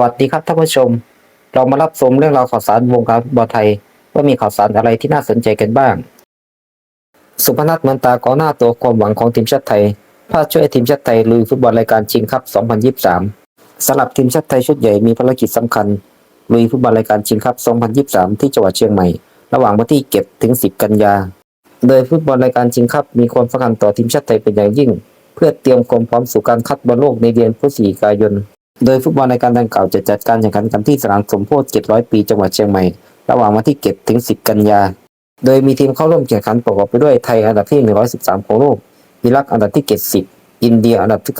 วัสดีครับท่านผู้ชม เรามารับชมเรื่องราวข่าวสารวงการบอลไทย ว่ามีข่าวสารอะไรที่น่าสนใจกันบ้าง สุพนัทเหมือนตากองหน้าตัวความหวังของทีมชาติไทยพาช่วยทีมชาติไทยลุยฟุตบอลรายการชิงคัพ 2023สำหรับทีมชาติไทยชุดใหญ่มีภารกิจสำคัญลุยฟุตบอลรายการชิงคัพ 2023 ที่จังหวัดเชียงใหม่ ระหว่างวันที่7ถึง 10 กันยา โดยฟุตบอลรายการชิงคัพมีความสำคัญต่อทีมชาติไทยเป็นอย่างยิ่ง เพื่อเตรียมความพร้อมสู่การคัดบอลโลกในเดือนพฤศจิกายน โดยฟุตบอลรายการดังกล่าวจะจัดการแข่งขันกันที่สนามสมโพธิ700 ปีจังหวัดเชียงใหม่ ระหว่างวันที่7ถึง 10 กันยา โดยมีทีมเข้าร่วมแข่งขันประกอบไปด้วยไทยอันดับที่ 113 ของโลก อิรักอันดับที่ 70 อินเดียอันดับที่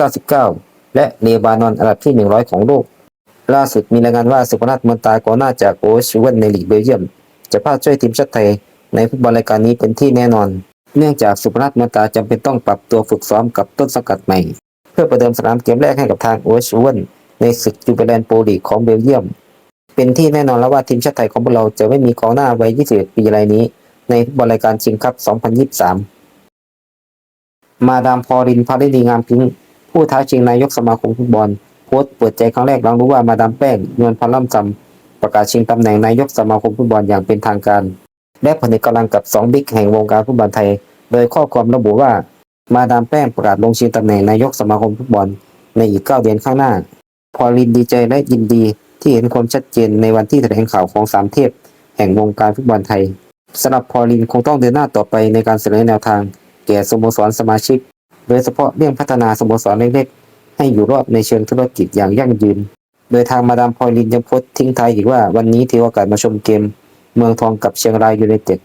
99 และเลบานอนอันดับที่ 100 ของโลก ล่าสุดมีรายงานว่าสุพนัทมนตากองหน้าจากโอชเวนในลีกเบลเยียม จะพาช่วยทีมชาติไทยในฟุตบอลรายการนี้เป็นที่แน่นอน เนื่องจากสุพนัทมนตาจำเป็นต้องปรับตัวฝึกซ้อมกับต้นสังกัดใหม่ เพื่อประเดิมสนามเกมแรกให้กับทางโอชเวน ในศึกจูเปแลนโปรลีของเบลเยียม เป็นที่แน่นอนแล้วว่าทีมชาติไทยของพวกเราจะไม่มีกองหน้าวัย 21 ปีรายนี้ ในบอลรายการชิงคัพ 2023 มาดามพอรินพาริดีงามพิงผู้ท้าชิงนายกสมาคมฟุตบอลโพสต์เปิดใจครั้งแรกหลังรู้ว่ามาดามแป้งนวลพันล่ำซำประกาศชิงตำแหน่งนายกสมาคมฟุตบอลอย่างเป็นทางการ และผนึกกำลังกับสองบิ๊กแห่งวงการฟุตบอลไทย โดยข้อความระบุว่ามาดามแป้งประกาศลงชิงตำแหน่งนายกสมาคมฟุตบอลในอีก 9 เดือนข้างหน้า พอลินดีใจและยินดีที่เห็นความชัดเจนในวันที่แถลงข่าวของสามเทพ แห่งวงการฟุตบอลไทยสำหรับพอลินคงต้องเดินหน้าต่อไปในการเสนอแนวทาง แก่สโมสรสมาชิก โดยเฉพาะเรื่องพัฒนาสโมสรเล็กๆ ให้อยู่รอดในเชิงธุรกิจอย่างยั่งยืน โดยทางมาดามพอลินยังโพสต์ทิ้งท้ายอีกว่าวันนี้ถือโอกาสมาชมเกม เมืองทองกับเชียงรายยูไนเต็ด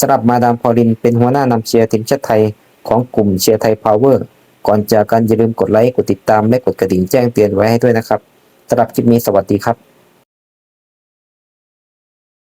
สำหรับมาดามพอลินเป็นหัวหน้านำเชียร์ทีมชาติไทยของกลุ่มเชียร์ไทยพาวเวอร์ ก่อนจากกันอย่าลืมกดไลค์ กดติดตาม และกดกระดิ่งแจ้งเตือนไว้ให้ด้วยนะครับสำหรับคลิปนี้สวัสดีครับ